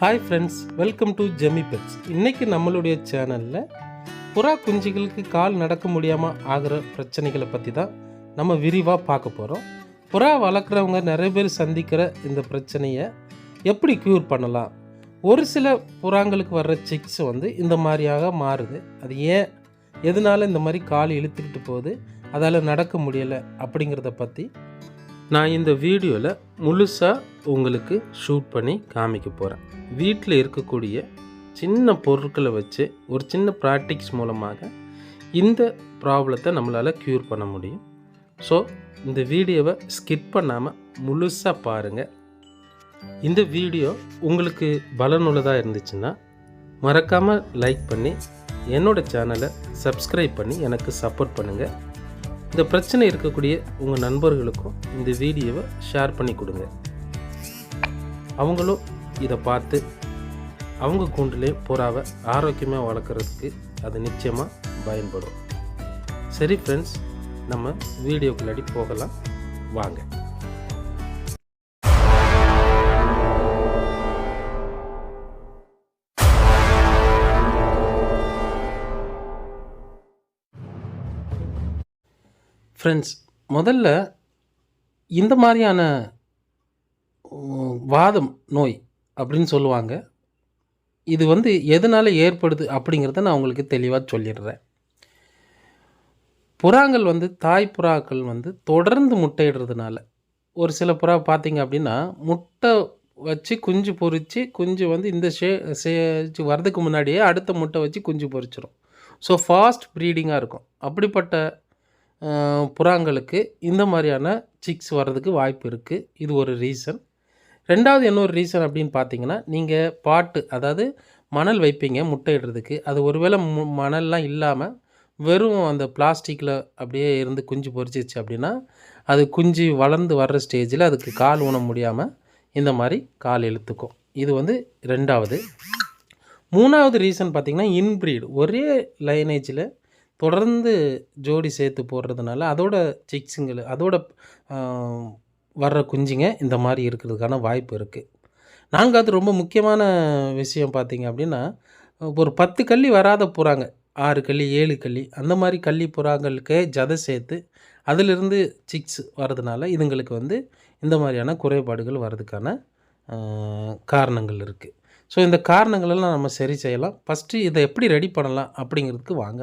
Hi friends welcome to Jemi pets இன்றைக்கி நம்மளுடைய சேனலில் புறா குஞ்சுகளுக்கு கால் நடக்க முடியாமல் ஆகிற பிரச்சனைகளை பற்றி தான் நம்ம விரிவாக பார்க்க போகிறோம் புறா வளர்க்குறவங்க நிறைய பேர் சந்திக்கிற இந்த பிரச்சனையை எப்படி க்யூர் பண்ணலாம்? ஒரு சில புறாங்களுக்கு வர்ற சிக்ஸ் வந்து இந்த மாதிரியாக மாறுது. அது ஏன்? எதனால் இந்த மாதிரி கால் இழுத்துக்கிட்டு போகுது? அதால் நடக்க முடியலை அப்படிங்கிறத பற்றி நான் இந்த வீடியோவில் முழுசாக உங்களுக்கு ஷூட் பண்ணி காமிக்க போகிறேன் வீட்டில் இருக்கக்கூடிய சின்ன பொருட்களை வச்சு ஒரு சின்ன ப்ராக்டிக்ஸ் மூலமாக இந்த ப்ராப்ளத்தை நம்மளால் க்யூர் பண்ண முடியும். ஸோ இந்த வீடியோவை ஸ்கிப் பண்ணாமல் முழுசாக பாருங்கள் இந்த வீடியோ உங்களுக்கு பலனுள்ளதாக இருந்துச்சுன்னா மறக்காமல் லைக் பண்ணி என்னோட சேனலை சப்ஸ்கிரைப் பண்ணி எனக்கு சப்போர்ட் பண்ணுங்கள் இந்த பிரச்சனை இருக்கக்கூடிய உங்கள் நண்பர்களுக்கும் இந்த வீடியோவை ஷேர் பண்ணி கொடுங்க. அவங்களும் இதை பார்த்து அவங்க கூண்டிலே புறாவை ஆரோக்கியமாக வளர்க்குறதுக்கு அது நிச்சயமாக பயன்படும். சரி ஃப்ரெண்ட்ஸ் நம்ம வீடியோக்குள்ளாடி போகலாம். வாங்க. ஃப்ரெண்ட்ஸ் முதல்ல இந்த மாதிரியான வாதம் நோய் அப்படின்னு சொல்லுவாங்க. இது வந்து எதனால் ஏற்படுது அப்படிங்கிறத நான் உங்களுக்கு தெளிவாக சொல்லிடுறேன். புறாங்கள் வந்து தாய் புறாக்கள் வந்து தொடர்ந்து முட்டையிடுறதுனால ஒரு சில புறா பார்த்தீங்க அப்படின்னா முட்டை வச்சு குஞ்சு பொரித்து குஞ்சு வந்து இந்த ஷே சேச்சு வர்றதுக்கு முன்னாடியே அடுத்த முட்டை வச்சு குஞ்சு பொறிச்சிடும் ஸோ ஃபாஸ்ட் ப்ரீடிங்காக இருக்கும். அப்படிப்பட்ட புறாங்களுக்கு இந்த மாதிரியான சிக்ஸ் வர்றதுக்கு வாய்ப்பு இருக்குது இது ஒரு ரீசன் ரெண்டாவது இன்னொரு ரீசன் அப்படின்னு பார்த்தீங்கன்னா நீங்கள் பாட்டு அதாவது மணல் வைப்பீங்க முட்டையிடுறதுக்கு. அது ஒருவேளை மு மணல்லாம் இல்லாமல் வெறும் அந்த பிளாஸ்டிக்கில் அப்படியே இருந்து குஞ்சு பொறிச்சிச்சு அப்படின்னா அது குஞ்சு வளர்ந்து வர்ற ஸ்டேஜில் அதுக்கு கால் ஊன முடியாமல் இந்த மாதிரி கால் இழுத்துக்கும். இது வந்து ரெண்டாவது. மூணாவது ரீசன் பார்த்திங்கன்னா இன்ப்ரீடு ஒரே லைனேஜில் தொடர்ந்து ஜோடி சேர்த்து போடுறதுனால அதோட சிக்ஸுங்கள் அதோட வர்ற குஞ்சுங்க இந்த மாதிரி இருக்கிறதுக்கான வாய்ப்பு இருக்குது நான்காவது ரொம்ப முக்கியமான விஷயம் பார்த்தீங்க அப்படின்னா ஒரு பத்து கள்ளி வராத புறாங்க. ஆறு கள்ளி ஏழு கள்ளி அந்த மாதிரி கள்ளி புறாங்களுக்கே ஜதை சேர்த்து அதிலிருந்து சிக்ஸ் வர்றதுனால இதுங்களுக்கு வந்து இந்த மாதிரியான குறைபாடுகள் வர்றதுக்கான காரணங்கள் இருக்குது ஸோ இந்த காரணங்களெல்லாம் நம்ம சரி செய்யலாம். ஃபஸ்ட்டு இதை எப்படி ரெடி பண்ணலாம் அப்படிங்கிறதுக்கு வாங்க.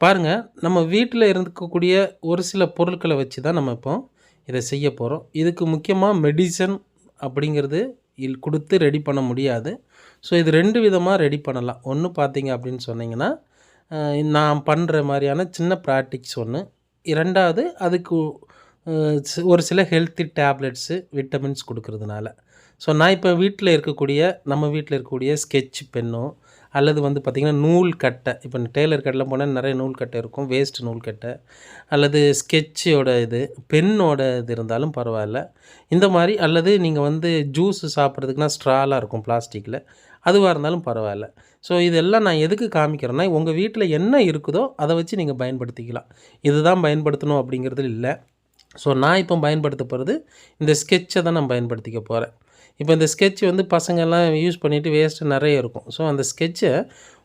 பாருங்கள் நம்ம வீட்டில் இருக்கக்கூடிய ஒரு சில பொருட்களை வச்சு தான் நம்ம இப்போ இதை செய்ய போகிறோம் இதுக்கு முக்கியமாக மெடிசன் அப்படிங்கிறது இல் கொடுத்து ரெடி பண்ண முடியாது. ஸோ இது ரெண்டு விதமாக ரெடி பண்ணலாம். ஒன்று பார்த்தீங்க அப்படின்னு சொன்னிங்கன்னா நான் பண்ணுற மாதிரியான சின்ன ப்ராக்டிக்ஸ் ஒன்று இரண்டாவது அதுக்கு ஒரு சில ஹெல்த்தி டேப்லெட்ஸு விட்டமின்ஸ் கொடுக்கறதுனால. ஸோ நான் இப்போ வீட்டில் இருக்கக்கூடிய நம்ம வீட்டில் இருக்கக்கூடிய ஸ்கெட்ச் பென்னும் அல்லது வந்து பார்த்திங்கன்னா நூல் கட்டை. இப்போ டெய்லர் கடையில் போனால் நிறைய நூல் கட்டை இருக்கும். வேஸ்ட் நூல் கட்டை. அல்லது ஸ்கெட்சோட இது பென்னோட இது இருந்தாலும் பரவாயில்ல. இந்த மாதிரி அல்லது நீங்கள் வந்து ஜூஸ் சாப்பிட்றதுக்குனா ஸ்ட்ராலாக இருக்கும் பிளாஸ்டிக்கில் அதுவாக இருந்தாலும் பரவாயில்ல. ஸோ இதெல்லாம் நான் எதுக்கு காமிக்கிறேன்னா உங்கள் வீட்டில் என்ன இருக்குதோ அதை வச்சு நீங்கள் பயன்படுத்திக்கலாம். இதுதான் பயன்படுத்தணும் அப்படிங்கிறது இல்லை. ஸோ நான் இப்போ பயன்படுத்த போகிறது இந்த ஸ்கெட்சை தான் நான் பயன்படுத்திக்க போகிறேன் இப்போ இந்த ஸ்கெட்ச் வந்து பசங்கள்லாம் யூஸ் பண்ணிவிட்டு வேஸ்ட்டு நிறைய இருக்கும். ஸோ அந்த ஸ்கெட்சை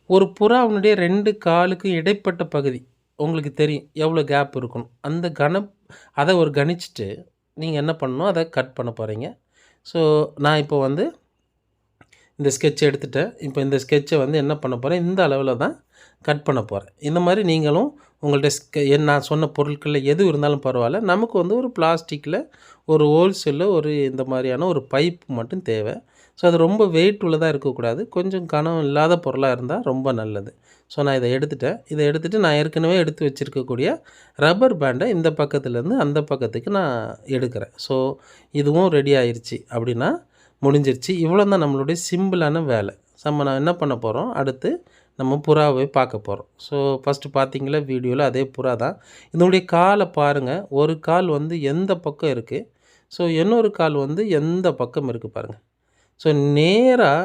ஒரு புறாவுனுடைய ரெண்டு காலுக்கும் இடைப்பட்ட பகுதி உங்களுக்கு தெரியும். எவ்வளோ கேப் இருக்கணும். அந்த கன அதை ஒரு கணிச்சிட்டு நீங்கள் என்ன பண்ணணும்? அதை கட் பண்ண போகிறீங்க ஸோ நான் இப்போ வந்து இந்த ஸ்கெட்ச் எடுத்துட்டேன். இப்போ இந்த ஸ்கெட்சை வந்து என்ன பண்ண போகிறேன் இந்த அளவில் தான் கட் பண்ண போகிறேன் இந்த மாதிரி நீங்களும் உங்கள்கிட்ட நான் சொன்ன பொருட்களில் எது இருந்தாலும் பரவாயில்ல. நமக்கு வந்து ஒரு பிளாஸ்டிக்கில் ஒரு ஹோல்சேலில் ஒரு இந்த மாதிரியான ஒரு பைப் மட்டும் தேவை. ஸோ அது ரொம்ப வெயிட் உள்ளதாக இருக்கக்கூடாது. கொஞ்சம் கனம் இல்லாத பொருளாக இருந்தால் ரொம்ப நல்லது. ஸோ நான் இதை எடுத்துட்டேன். இதை எடுத்துகிட்டு நான் ஏற்கனவே எடுத்து வச்சுருக்கக்கூடிய ரப்பர் பேண்டை இந்த பக்கத்துலேருந்து அந்த பக்கத்துக்கு நான் எடுக்கிறேன். ஸோ இதுவும் ரெடி ஆயிடுச்சு அப்படின்னா முடிஞ்சிருச்சு. இவ்வளோ தான் நம்மளுடைய சிம்பிளான வேலை. நம்ம நான் என்ன பண்ண போகிறோம் அடுத்து நம்ம புறாவை பார்க்க போகிறோம் ஸோ ஃபஸ்ட்டு பார்த்தீங்களா? வீடியோவில் அதே புறா தான். இதனுடைய காலை பாருங்கள் ஒரு கால் வந்து எந்த பக்கம் இருக்குது ஸோ இன்னொரு கால் வந்து எந்த பக்கம் இருக்குது பாருங்கள் ஸோ நேராக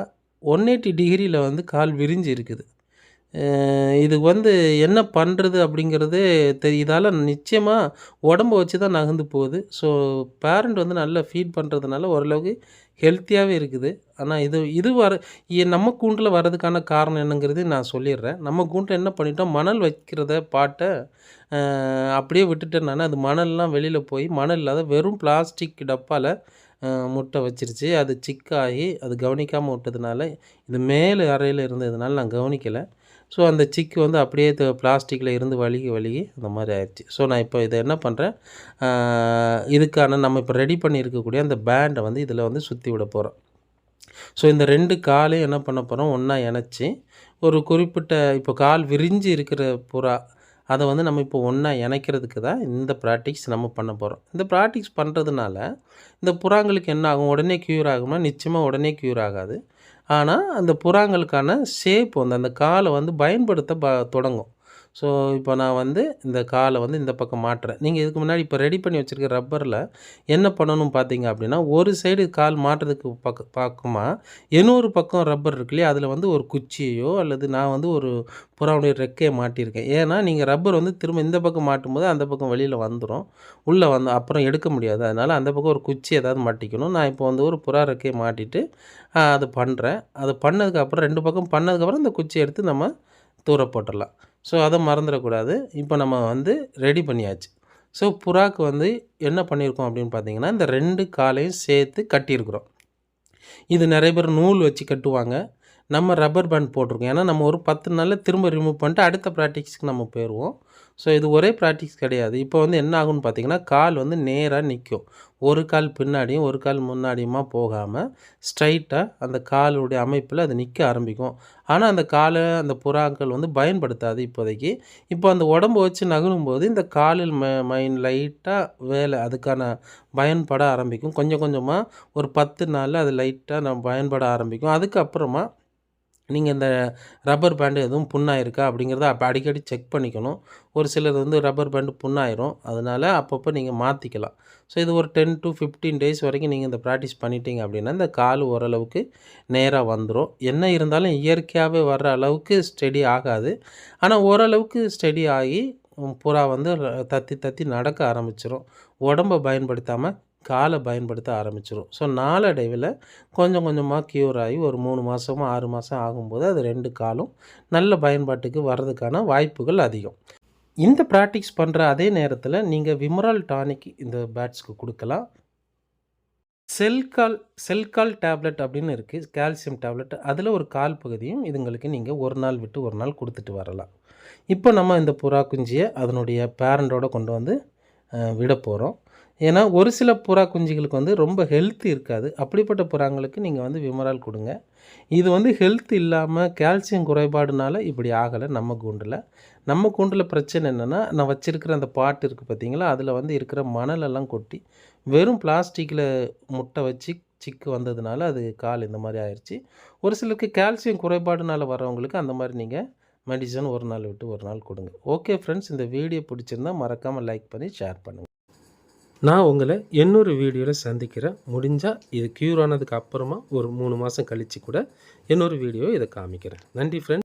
ஒன் எயிட்டி டிகிரியில் வந்து கால் விரிஞ்சு இருக்குது. இது வந்து என்ன பண்ணுறது அப்படிங்கிறது தெரி இதால் நிச்சயமாக உடம்ப வச்சு தான் நகர்ந்து போகுது. ஸோ பேரண்ட் வந்து நல்லா ஃபீட் பண்ணுறதுனால ஓரளவுக்கு ஹெல்த்தியாகவே இருக்குது. ஆனால் இது இது வர நம்ம கூண்டில் வர்றதுக்கான காரணம் என்னங்கிறது நான் சொல்லிடுறேன். நம்ம கூண்டில் என்ன பண்ணிட்டோம்? மணல் வைக்கிறத பாட்டை அப்படியே விட்டுட்டேன் நான். அது மணல்லாம் வெளியில் போய் மணல் இல்லாத வெறும் பிளாஸ்டிக் டப்பாவில் முட்டை வச்சிருச்சு. அது சிக்காகி அது கவனிக்காமல் விட்டதுனால இது மேலே அறையில் இருந்ததுனால நான் கவனிக்கலை. ஸோ அந்த சிக்கு வந்து அப்படியே பிளாஸ்டிக்கில் இருந்து வழுகி வழுகி அந்த மாதிரி ஆயிடுச்சு. ஸோ நான் இப்போ இதை என்ன பண்ணுறேன் இதுக்கான நம்ம இப்போ ரெடி பண்ணியிருக்கக்கூடிய அந்த பேண்டை வந்து இதில் வந்து சுற்றி விட போகிறோம் ஸோ இந்த ரெண்டு காலையும் என்ன பண்ண போகிறோம் ஒன்றா இணைச்சி ஒரு குறிப்பிட்ட இப்போ கால் விரிஞ்சு இருக்கிற புறா அதை வந்து நம்ம இப்போ ஒன்றா இணைக்கிறதுக்கு தான் இந்த ப்ராக்டிக்ஸ் நம்ம பண்ண போகிறோம் இந்த ப்ராக்டிக்ஸ் பண்ணுறதுனால இந்த புறாங்களுக்கு என்ன ஆகும்? உடனே க்யூர் ஆகுமா? நிச்சயமாக உடனே க்யூர் ஆகாது. ஆனால் அந்த புறாங்களுக்கான ஷேப் வந்து அந்த காலை வந்து பயன்படுத்த ப தொடங்கும். ஸோ இப்போ நான் வந்து இந்த காலை வந்து இந்த பக்கம் மாட்டுறேன் நீங்கள் இதுக்கு முன்னாடி இப்போ ரெடி பண்ணி வச்சுருக்க ரப்பரில் என்ன பண்ணணும் பார்த்தீங்க அப்படின்னா ஒரு சைடு கால் மாட்டுறதுக்கு பக்க பக்கமாக இன்னொரு பக்கம் ரப்பர் இருக்கு இல்லையா? அதில் வந்து ஒரு குச்சியையோ அல்லது நான் வந்து ஒரு புறாவுடைய ரெக்கையை மாட்டியிருக்கேன். ஏன்னா நீங்கள் ரப்பர் வந்து திரும்ப இந்த பக்கம் மாட்டும்போது அந்த பக்கம் வெளியில் வந்துடும் உள்ளே வந்து அப்புறம் எடுக்க முடியாது. அதனால் அந்த பக்கம் ஒரு குச்சி ஏதாவது மாட்டிக்கணும். நான் இப்போ வந்து ஒரு புறா ரெக்கையை மாட்டிட்டு அது பண்ணுறேன் அது பண்ணதுக்கப்புறம் ரெண்டு பக்கம் பண்ணதுக்கப்புறம் இந்த குச்சியை எடுத்து நம்ம தூர போட்டுடலாம். ஸோ அதை மறந்துடக்கூடாது. இப்போ நம்ம வந்து ரெடி பண்ணியாச்சு. ஸோ புறாக்கு வந்து என்ன பண்ணியிருக்கோம் அப்படின்னு பார்த்தீங்கன்னா இந்த ரெண்டு காலையும் சேர்த்து கட்டியிருக்கிறோம். இது நிறைய பேர் நூல் வச்சு கட்டுவாங்க. நம்ம ரப்பர் பேண்ட் போட்டிருக்கோம். ஏன்னா நம்ம ஒரு பத்து நாளில் திரும்ப ரிமூவ் பண்ணிட்டு அடுத்த ப்ராக்டிக்ஸ்க்கு நம்ம போயிடுவோம் ஸோ இது ஒரே ப்ராக்டிக்ஸ் கிடையாது. இப்போ வந்து என்ன ஆகும்னு பார்த்தீங்கன்னா கால் வந்து நேராக நிற்கும் ஒரு கால் பின்னாடியும் ஒரு கால் முன்னாடியுமா போகாமல் ஸ்ட்ரைட்டாக அந்த காலுடைய அமைப்பில் அது நிற்க ஆரம்பிக்கும். ஆனால் அந்த காலை அந்த புறாக்கள் வந்து பயன்படுத்தாது இப்போதைக்கு. இப்போ அந்த உடம்பு வச்சு நகரும்போது இந்த காலில் ம மைண்ட் லைட்டாக வேலை அதுக்கான பயன்பட ஆரம்பிக்கும். கொஞ்சம் கொஞ்சமாக ஒரு பத்து நாளில் அது லைட்டாக நம்ம பயன்பட ஆரம்பிக்கும். அதுக்கப்புறமா நீங்கள் இந்த ரப்பர் பேண்டு எதுவும் புண்ணாயிருக்கா அப்படிங்கிறத அப்போ அடிக்கடி செக் பண்ணிக்கணும். ஒரு சிலர் வந்து ரப்பர் பேண்டு புண்ணாயிரும். அதனால் அப்பப்போ நீங்கள் மாற்றிக்கலாம் ஸோ இது ஒரு டென் டு ஃபிஃப்டீன் டேஸ் வரைக்கும் நீங்கள் இந்த ப்ராக்டிஸ் பண்ணிட்டீங்க அப்படின்னா இந்த கால் ஓரளவுக்கு நேராக வந்துடும் என்ன இருந்தாலும் இயற்கையாகவே வர்ற அளவுக்கு ஸ்டெடி ஆகாது. ஆனால் ஓரளவுக்கு ஸ்டெடி ஆகி புறா வந்து தத்தி தத்தி நடக்க ஆரம்பிச்சிடும் உடம்பை பயன்படுத்தாமல் காலை பயன்படுத்த ஆரம்பிச்சிடும் ஸோ நாளடைவில் கொஞ்சம் கொஞ்சமாக க்யூர் ஆகி ஒரு மூணு மாதமோ ஆறு மாதம் ஆகும்போது அது ரெண்டு காலும் நல்ல பயன்பாட்டுக்கு வர்றதுக்கான வாய்ப்புகள் அதிகம். இந்த ப்ராக்டிஸ் பண்ணுற அதே நேரத்தில் நீங்கள் விமரால் டானிக் இந்த பேட்ஸ்க்கு கொடுக்கலாம். செல்கால் செல்கால் டேப்லெட் அப்படின்னு இருக்குது கால்சியம் டேப்லெட் அதில் ஒரு கால் பகுதியும் இதுங்களுக்கு நீங்கள் ஒரு நாள் விட்டு ஒரு நாள் கொடுத்துட்டு வரலாம். இப்போ நம்ம இந்த புறா குஞ்சியை அதனுடைய பேரண்டோட கொண்டு வந்து விட போகிறோம் ஏன்னா ஒரு சில புறா குஞ்சுகளுக்கு வந்து ரொம்ப ஹெல்த் இருக்காது. அப்படிப்பட்ட புறாங்களுக்கு நீங்கள் வந்து விமரால் கொடுங்க. இது வந்து ஹெல்த் இல்லாமல் கால்சியம் குறைபாடுனால இப்படி ஆகலை நம்ம கூண்டில். நம்ம கூண்டில் பிரச்சனை என்னென்னா நான் வச்சுருக்கிற அந்த பாட்டு இருக்குது பார்த்தீங்களா? அதில் வந்து இருக்கிற மணலெல்லாம் கொட்டி வெறும் பிளாஸ்டிக்கில் முட்டை வச்சு சிக்கு வந்ததுனால அது கால் இந்த மாதிரி ஆயிடுச்சு ஒரு சிலருக்கு கால்சியம் குறைபாடுனால வரவங்களுக்கு அந்த மாதிரி நீங்கள் மெடிசன் ஒரு நாள் விட்டு ஒரு நாள் கொடுங்க. ஓகே ஃப்ரெண்ட்ஸ் இந்த வீடியோ பிடிச்சிருந்தா மறக்காமல் லைக் பண்ணி ஷேர் பண்ணுங்கள் நான் உங்களை இன்னொரு வீடியோவில் சந்திக்கிறேன். முடிஞ்சால் இது க்யூர் ஆனதுக்கு அப்புறமா ஒரு மூணு மாதம் கழித்து கூட இன்னொரு வீடியோ இதை காமிக்கிறேன். நன்றி ஃப்ரெண்ட்ஸ்